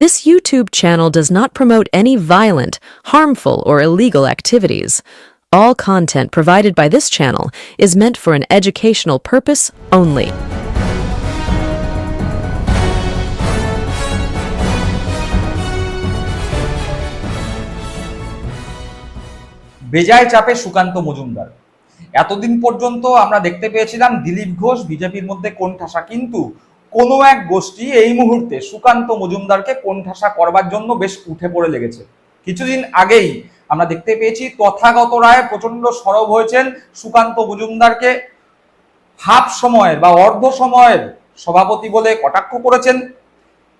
This YouTube channel does not promote any violent, harmful, or illegal activities. All content provided by this channel is meant for an educational purpose only. বেজায় চাপে সুকান্ত মজুমদার এতদিন পর্যন্ত আমরা দেখতে পেয়েছিলাম দিলীপ ঘোষ বিজেপির মধ্যে কোণঠাসা কিন্তু কোনো এক গোষ্ঠী এই মুহূর্তে সুকান্ত মজুমদারকে কোণঠাসা করবার জন্য বেশ উঠে পড়ে লেগেছে। কিছুদিন আগেই আমরা দেখতে পেয়েছি তথাগত রায় প্রচণ্ড সরব হয়েছেন সুকান্ত মজুমদারকে। হাফ সময়ের বা অর্ধ সময়ের সভাপতি বলে কটাক্ষ করেছেন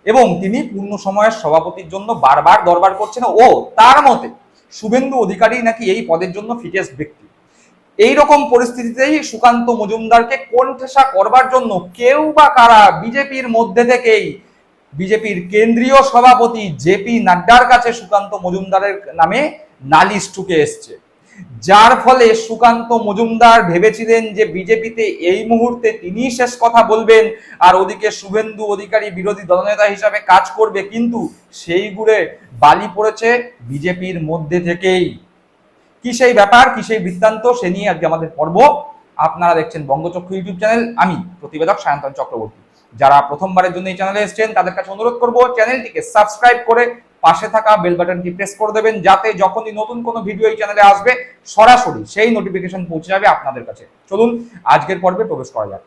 এবং তিনি পূর্ণ সময়ের সভাপতির জন্য বারবার দরবার করছেন ও তার মতে শুভেন্দু অধিকারী নাকি এই পদের জন্য ফিটেস্ট ব্যক্তি। এই রকম পরিস্থিতিতেই সুকান্ত মজুমদারকে কোণঠাসা করবার জন্য কেউ বা কারা বিজেপির মধ্যে থেকেই, বিজেপির কেন্দ্রীয় সভাপতি জেপি নাড্ডার কাছে সুকান্ত মজুমদারের নামে নালিশ ঠুকে এসছে। যার ফলে সুকান্ত মজুমদার ভেবেছিলেন যে বিজেপিতে এই মুহূর্তে তিনি শেষ কথা বলবেন আর ওদিকে শুভেন্দু অধিকারী বিরোধী দলনেতা হিসাবে কাজ করবে, কিন্তু সেই গুড়ে বালি পড়েছে বিজেপির মধ্যে থেকেই। কি সেই ব্যাপার, কি সেই বৃত্তান্ত, সে নিয়ে আজকে আমাদের পর্ব। আপনারা দেখছেন বঙ্গচক্ষু ইউটিউব চ্যানেল, আমি প্রতিবেদক সায়ন্তন চক্রবর্তী। যারা প্রথমবারের জন্য এই চ্যানেলে এসেছেন, তাদের কাছে অনুরোধ করব, চ্যানেলটিকে সাবস্ক্রাইব করে পাশে থাকা বেল বাটনটি প্রেস করে দেবেন, যাতে যখনই নতুন কোনো ভিডিও এই চ্যানেলে আসবে, সরাসরি সেই নোটিফিকেশন পৌঁছে যাবে আপনাদের কাছে। চলুন, আজকের পর্বে প্রবেশ করা যাক।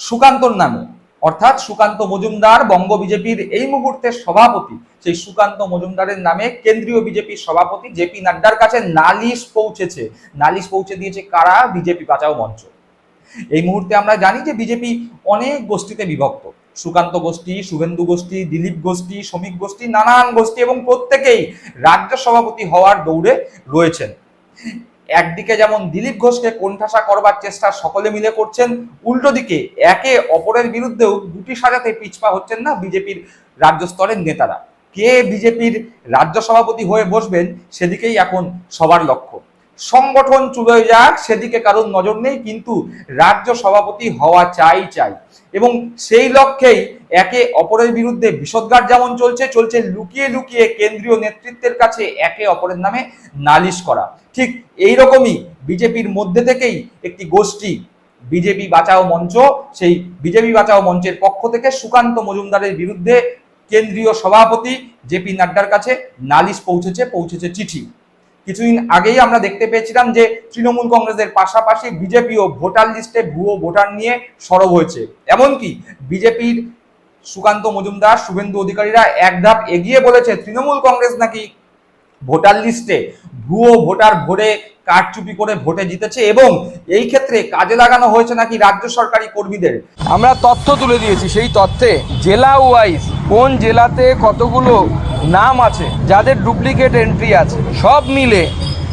সুকান্তর নামে অর্থাৎ সুকান্ত মজুমদার বঙ্গ বিজেপির এই মুহূর্তের সভাপতি। সেই সুকান্ত মজুমদারের নামে কেন্দ্রীয় বিজেপির সভাপতি জেপি নাড্ডার কাছে নালিশ পৌঁছেছে। নালিশ পৌঁছে দিয়েছে কারা? বিজেপি বাঁচাও মঞ্চ। এই মুহূর্তে আমরা জানি যে বিজেপি অনেক গোষ্ঠীতে বিভক্ত। সুকান্ত গোষ্ঠী, শুভেন্দু গোষ্ঠী, দিলীপ গোষ্ঠী শ্রমিক গোষ্ঠী, নানান গোষ্ঠী এবং প্রত্যেকেই রাজ্য সভাপতি হওয়ার দৌড়ে রয়েছেন। একদিকে যেমন দিলীপ ঘোষকে কোণঠাসা করবার চেষ্টা সকলে মিলে করছেন, উল্টো দিকে একে অপরের বিরুদ্ধেও দুটি সাজাতে পিছপা হচ্ছেন না বিজেপির রাজ্য স্তরের নেতারা। কে বিজেপির রাজ্য সভাপতি হয়ে বসবেন সেদিকেই এখন সবার লক্ষ্য। সংগঠন চুলোয় যাক, সেদিকে কারোর নজর নেই, কিন্তু রাজ্য সভাপতি হওয়া চাই চাই। এবং সেই লক্ষ্যেই একে অপরের বিরুদ্ধে বিষদগার যেমন চলছে চলছে লুকিয়ে লুকিয়ে কেন্দ্রীয় নেতৃত্বের কাছে একে অপরের নামে নালিশ করা। ঠিক এই রকমই বিজেপির মধ্যে থেকেই একটি গোষ্ঠী, বিজেপি বাঁচাও মঞ্চ, সেই বিজেপি বাঁচাও মঞ্চের পক্ষ থেকে সুকান্ত মজুমদারের বিরুদ্ধে কেন্দ্রীয় সভাপতি জেপি নাড্ডার কাছে নালিশ পৌঁছেছে পৌঁছেছে চিঠি। কিছুদিন আগেই আমরা দেখতে পেয়েছিলাম যে তৃণমূল কংগ্রেসের পাশাপাশি বিজেপিও ভোটার লিস্টে ভুয়ো ভোটার নিয়ে সরব হয়েছে। এমনকি বিজেপির সুকান্ত মজুমদার, শুভেন্দু অধিকারীরা এক ধাপ এগিয়ে বলেছে, তৃণমূল কংগ্রেস নাকি ভোটার লিস্টে ভুয়ো ভোটার ভরে কারচুপি করে ভোটে জিতেছে এবং এই ক্ষেত্রে কাজে লাগানো হয়েছে নাকি রাজ্য সরকারি কর্মীদের? আমরা তথ্য তুলে দিয়েছি, সেই তথ্যে জেলা ওয়াইজ কোন জেলাতে কতগুলো নাম আছে, যাদের ডুপ্লিকেট এন্ট্রি আছে। সব মিলে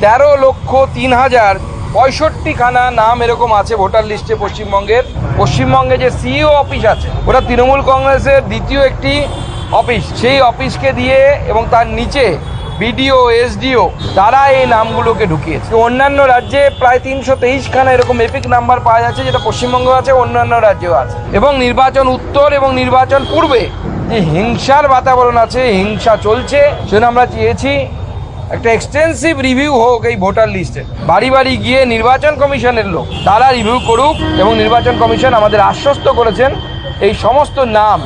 তেরো লক্ষ তিন হাজার পঁয়ষট্টি খানা নাম এরকম আছে ভোটার লিস্টে পশ্চিমবঙ্গের। পশ্চিমবঙ্গে যে সিইও অফিস আছে, ওটা তৃণমূল কংগ্রেসের দ্বিতীয় একটি অফিস সেই অফিসকে দিয়ে এবং তার নিচে বিডিও এসডিও তারা এই নামগুলোকে ঢুকিয়েছে। অন্যান্য রাজ্যে প্রায় তিনশো তেইশখানা এরকম এপিক নাম্বার পাওয়া যাচ্ছে, যেটা পশ্চিমবঙ্গ আছে, অন্যান্য রাজ্যেও আছে। এবং নির্বাচন উত্তর এবং নির্বাচন পূর্বে যে হিংসার বাতাবরণ আছে, হিংসা চলছে। সেজন্য আমরা চেয়েছি একটা এক্সটেন্সিভ রিভিউ হোক এই ভোটার লিস্টে বাড়ি বাড়ি গিয়ে নির্বাচন কমিশনের লোক, তারা রিভিউ করুক এবং নির্বাচন কমিশন আমাদের আশ্বস্ত করেছেন এই সমস্ত নাম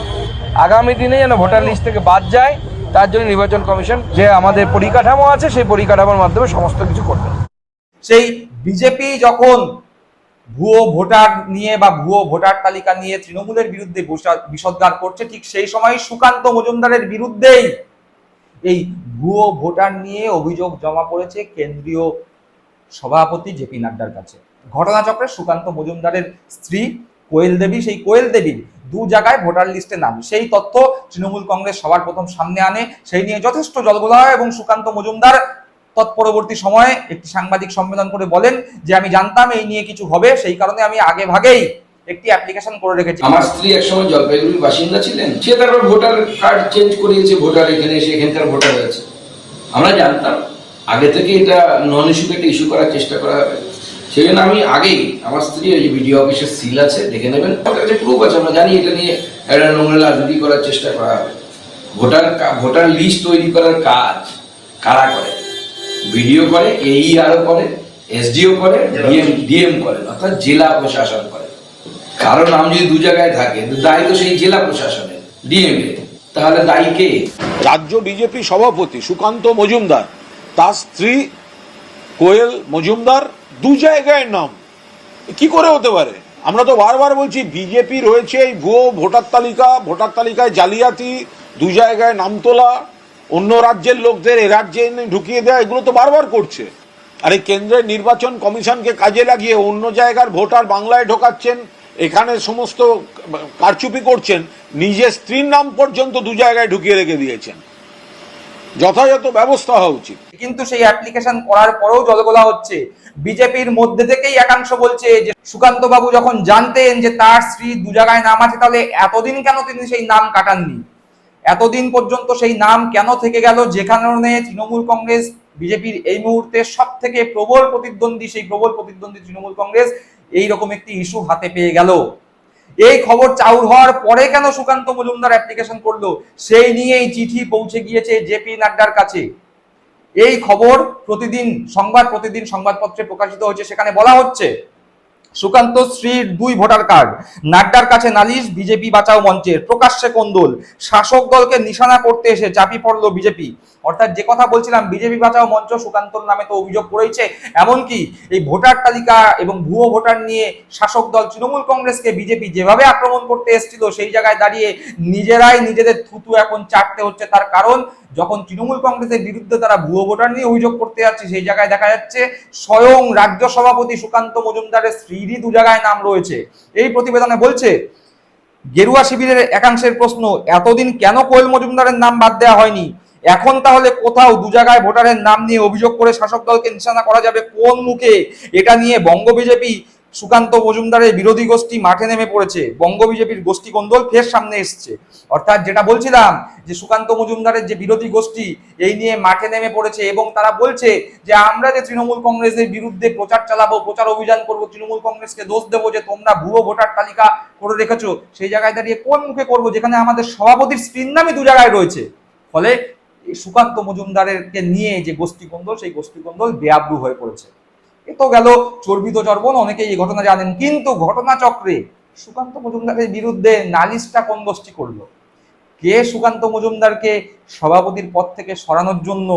আগামী দিনে যেন ভোটার লিস্ট থেকে বাদ যায়, তার জন্য নির্বাচন কমিশন যে আমাদের পরিকাঠামো আছে, সেই পরিকাঠামোর মাধ্যমে সমস্ত কিছু করবে। সেই বিজেপি যখন ভুয়ো ভোটার নিয়ে বা ভুয়ো ভোটার তালিকা নিয়ে তৃণমূলের বিরুদ্ধে বিষোদ্গার করছে, ঠিক সেই সময় সুকান্ত মজুমদারের বিরুদ্ধেই এই ভুয়ো ভোটার নিয়ে অভিযোগ জমা পড়েছে কেন্দ্রীয় সভাপতি জেপি নাড্ডার কাছে। ঘটনাচক্রে সুকান্ত মজুমদারের স্ত্রী কোয়েল দেবী, সেই কোয়েল দেবীর দু জায়গায় ভোটার লিস্টে নাম। সেই তথ্য তৃণমূল কংগ্রেস সবার প্রথম সামনে আনে, সেই নিয়ে যথেষ্ট জলগোলা হয় এবং সুকান্ত মজুমদার তৎপরবর্তী সময়ে একটি সাংবাদিক সম্মেলন করে বলেন যে আমি জানতাম এই নিয়ে কিছু হবে, সেই কারণে আমি আগে ভাগেই একটি অ্যাপ্লিকেশন করে রেখেছি। আমার স্ত্রী একসময় জলপাইগুড়ির বাসিন্দা ছিলেন, সে তারপর ভোটার কার্ড চেঞ্জ করিয়েছে, ভোটার এখানে এসে এখানকার ভোটার আছে। আমরা জানতাম, আগে থেকে এটা নন ইস্যুকে একটা ইস্যু করার চেষ্টা করা হবে। সেই জন্য আমি আগেই, আমার স্ত্রী ওই যে বিডিও অফিসের সিল আছে, দেখে নেবেন আমাদের কাছে প্রুফ আছে, আমরা জানি এটা নিয়ে একটা নোংরা রাজনীতি করার চেষ্টা করা হবে। ভোটার ভোটার লিস্ট তৈরি করার কাজ কারা করে? বিডিও করে এই আরও করে এসডিও করে ডিএম ডিএম করেন অর্থাৎ জেলা প্রশাসন করে। কারও নাম যদি দু জায়গায় থাকে দায়ী তো সেই জেলা প্রশাসনের ডিএম এর। তাহলে দায়ী কে? রাজ্য বিজেপি সভাপতি সুকান্ত মজুমদার তার স্ত্রী কোয়েল মজুমদার দু জায়গায় নাম। কি করে হতে পারে? আমরা তো বারবার বলছি বিজেপি রয়েছে এই ভুয়ো ভোটার তালিকা ভোটার তালিকায় জালিয়াতি দু জায়গায় নাম তোলা। অন্য রাজ্যের লোকদের এ রাজ্যে ঢুকিয়ে দেওয়া এগুলো তো বারবার করছে। আর এই কেন্দ্রের নির্বাচন কমিশনকে কাজে লাগিয়ে অন্য জায়গার ভোটার বাংলায় ঢোকাচ্ছেন, এখানে সমস্ত কারচুপি করছেন নিজের স্ত্রীর নাম পর্যন্ত দু জায়গায় ঢুকিয়ে রেখে দিয়েছেন। যথাযথ ব্যবস্থা হওয়া উচিত। কিন্তু সেই অ্যাপ্লিকেশন করার পরেও জলগোলা হচ্ছে। বিজেপির মধ্যে থেকেই একাংশ বলছে যে সুকান্ত বাবু যখন জানতেন যে তার স্ত্রী দু জায়গায় নাম আছে, তাহলে এতদিন কেন তিনি সেই নাম কাটাননি? এতদিন পর্যন্ত সেই নাম কেন থেকে গেল? যে কারণে তৃণমূল কংগ্রেস বিজেপির এই মুহূর্তে সব থেকে প্রবল প্রতিদ্বন্দ্বী, সেই প্রবল প্রতিদ্বন্দ্বী তৃণমূল কংগ্রেস এই রকম একটি ইস্যু হাতে পেয়ে গেল। এই খবর চাউর হওয়ার পরে কেন সুকান্ত মজুমদার অ্যাপ্লিকেশন করল? সেই নিয়েই চিঠি পৌঁছে গিয়েছে জেপি নাড্ডার কাছে। এই খবর প্রতিদিন সংবাদ, প্রতিদিন সংবাদপত্রে প্রকাশিত হচ্ছে সেখানে বলা হচ্ছে সুকান্ত শ্রীর দুই ভোটার কার্ড। নাড্ডার কাছে নালিশ, বিজেপি বাঁচাও মঞ্চের প্রকাশ্যে কোন্দল। শাসক দলকে নিশানা করতে এসে চাপি পড়ল বিজেপি। অর্থাৎ যে কথা বলছিলাম, বিজেপি বাঁচাও মঞ্চ সুকান্তর নামে তো অভিযোগ করেছে এমনকি এই ভোটার তালিকা এবং ভুয়ো ভোটার নিয়ে শাসক দল তৃণমূল কংগ্রেসকে বিজেপি যেভাবে আক্রমণ করতে এসেছিল, সেই জায়গায় দাঁড়িয়ে নিজেরাই নিজেদের থুতু এখন চাটতে হচ্ছে। তার কারণ যখন তৃণমূল কংগ্রেসের বিরুদ্ধে তারা ভুয়ো ভোটার নিয়ে অভিযোগ করতে যাচ্ছে, সেই জায়গায় দেখা যাচ্ছে স্বয়ং রাজ্য সভাপতি সুকান্ত মজুমদারের স্ত্রীরই দু জায়গায় নাম রয়েছে। এই প্রতিবেদনে বলছে, গেরুয়া শিবিরের একাংশের প্রশ্ন, এতদিন কেন কোয়েল মজুমদারের নাম বাদ দেওয়া হয়নি? এখন তাহলে কোথাও দু জায়গায় ভোটারের নাম নিয়ে অভিযোগ করে শাসক দলকে নিশানা করা যাবে কোন মুখে? এটা নিয়ে বঙ্গ বিজেপি সুকান্ত মজুমদারের বিরোধী গোষ্ঠী মাঠে নেমে পড়েছে। বঙ্গ বিজেপির গোষ্ঠী কোন্দল ফের সামনে এসছে। অর্থাৎ যেটা বলছিলাম যে সুকান্ত মজুমদারের যে বিরোধী গোষ্ঠী, এই নিয়ে মাঠে নেমে পড়েছে এবং তারা বলছে যে আমরা যে তৃণমূল কংগ্রেসের বিরুদ্ধে প্রচার চালাবো, প্রচার অভিযান করব, তৃণমূল কংগ্রেসকে দোষ দেবো যে তোমরা ভুয়ো ভোটার তালিকা করে রেখেছো, সেই জায়গায় দাঁড়িয়ে কোন মুখে করব? যেখানে আমাদের সভাপতির স্ত্রীর নামই দু জায়গায় রয়েছে। ফলে সুকান্ত মজুমদারেরকে নিয়ে যে গোষ্ঠী কোন্দল, সেই গোষ্ঠী কোন্দল বেআব্রু হয়ে পড়েছে। তো গেল চর্বিত চর্বণ, অনেকেই এই ঘটনা জানেন। কিন্তু ঘটনাচক্রে সুকান্ত মজুমদারের বিরুদ্ধে নালিশটা কোন গোষ্ঠী করল? কে সুকান্ত মজুমদারকে সভাপতির পদ থেকে সরানোর জন্য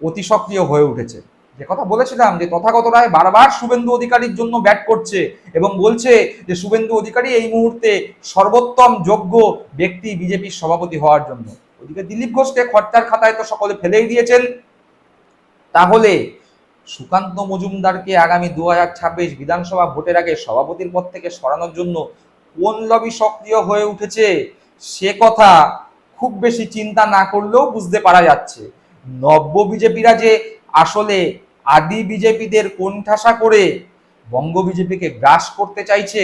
অতি সক্রিয় হয়ে উঠেছে? যে কথা বলেছিলাম যে তথাগত রায় বারবার শুভেন্দু অধিকারীর জন্য ব্যাট করছে এবং বলছে যে শুভেন্দু অধিকারী এই মুহূর্তে সর্বোত্তম যোগ্য ব্যক্তি বিজেপির সভাপতি হওয়ার জন্য। ওদিকে দিলীপ ঘোষকে খরচার খাতায় তো সকলে ফেলেই দিয়েছেন। তাহলে সুকান্ত মজুমদারকে আগামী দুহাজার ছাব্বিশ বিধানসভা ভোটের আগে সভাপতির পদ থেকে সরানোর জন্য কোন লবি সক্রিয় হয়ে উঠেছে, সে কথা খুব বেশি চিন্তা না করলেও বুঝতে পারা যাচ্ছে। নব্য বিজেপিরা যে আসলে আদি বিজেপিদের কোণঠাসা করে বঙ্গ বিজেপিকে গ্রাস করতে চাইছে,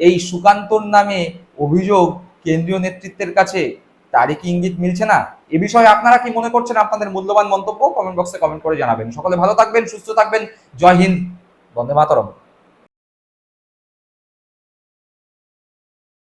এই সুকান্তর নামে অভিযোগ কেন্দ্রীয় নেতৃত্বের কাছে তারই কি ইঙ্গিত মিলছে না? এ বিষয়ে আপনারা কি মনে করছেন? আপনাদের মূল্যবান মন্তব্য কমেন্ট বক্সে কমেন্ট করে জানাবেন। সকলে ভালো থাকবেন, সুস্থ থাকবেন। জয় হিন্দ। বন্দে মাতরম।